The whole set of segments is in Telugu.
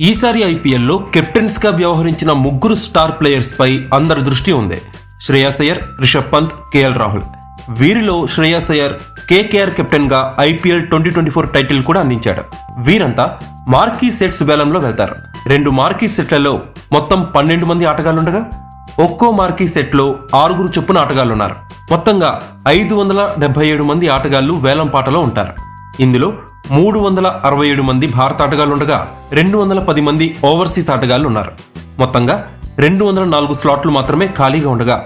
ఈసారి ఐపీఎల్లో కెప్టెన్స్గా వ్యవహరించిన ముగ్గురు స్టార్ ప్లేయర్స్ పై అందరి దృష్టి ఉంది. శ్రేయాస్ అయ్యర్ రిషబ్ పంత్ కేఎల్ రాహుల్. వీరిలో శ్రేయాస్ అయ్యర్ కేకేఆర్ కెప్టెన్గా IPL twenty twenty four title కూడా అందించాడు. వీరంతా మార్కీ సెట్స్ వేలంలో వెళ్తారు. రెండు మార్కీ సెట్లలో మొత్తం పన్నెండు మంది ఆటగాళ్ళుండగా ఒక్కో మార్కీ సెట్లో ఆరుగురు చొప్పున ఆటగాళ్ళున్నారు. మొత్తంగా ఐదు వందల డెబ్బై ఏడు మంది ఆటగాళ్ళు వేలం పాటలో ఉంటారు. ఇందులో మూడు వందల అరవై ఏడు మంది భారత ఆటగాళ్ళుండగా రెండు వందల పది మంది ఓవర్సీస్ ఆటగాళ్ళు ఉన్నారు మొత్తంగా రెండు వందల నాలుగు స్లాట్లు మాత్రమే ఖాళీగా ఉండగా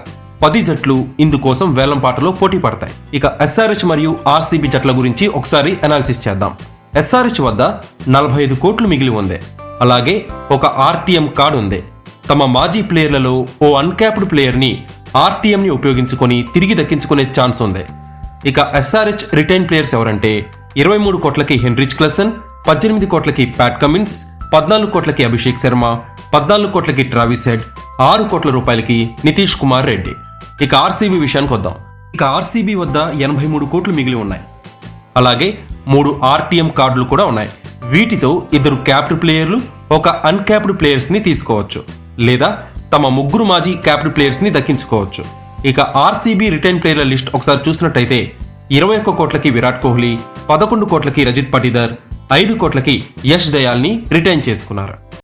పది జట్లు ఇందుకోసం వేలంపాటలో పోటీ పడతాయి. ఇక ఎస్ఆర్హెచ్ మరియు ఆర్సీబీ జట్ల గురించి ఒకసారి అనాలిసిస్ చేద్దాం. ఎస్ఆర్హెచ్ వద్ద నలభై ఐదు కోట్లు మిగిలి ఉంది. అలాగే ఒక ఆర్టీఎం కార్డు ఉంది. తమ మాజీ ప్లేయర్లలో ఓ అన్క్యాప్డ్ ప్లేయర్ని ఆర్టీఎంని ఉపయోగించుకొని తిరిగి దక్కించుకునే ఛాన్స్ ఉంది. ఇక ఎస్ఆర్హెచ్ రిటైన్ ప్లేయర్స్ ఎవరంటే ఇరవై మూడు కోట్లకి హెన్రిచ్ క్లసన్ పద్దెనిమిది కోట్లకి ప్యాట్ కమిన్స్ పద్నాలుగు కోట్లకి అభిషేక్ శర్మ పద్నాలుగు కోట్లకి ట్రావిస్ హెడ్ ఆరు కోట్ల రూపాయలకి నితీష్ కుమార్ రెడ్డి. ఇక ఆర్సీబీ విషయానికి వద్దాం. ఇక ఆర్సీబీ వద్ద ఎనభై మూడు కోట్లు మిగిలి ఉన్నాయి. అలాగే మూడు ఆర్టీఎం కార్డులు కూడా ఉన్నాయి. వీటితో ఇద్దరు క్యాప్డ్ ప్లేయర్లు ఒక అన్క్యాప్డ్ ప్లేయర్స్ని తీసుకోవచ్చు. లేదా తమ ముగ్గురు మాజీ క్యాప్డ్ ప్లేయర్స్ని దక్కించుకోవచ్చు. ఇక ఆర్సీబీ రిటైన్ ప్లేయర్ల లిస్ట్ ఒకసారి చూసినట్టయితే ఇరవై ఒక్క కోట్లకి విరాట్ కోహ్లీ పదకొండు కోట్లకి రజిత్ పటిదర్ ఐదు కోట్లకి యష్ దయాల్ని రిటైన్ చేసుకున్నారు.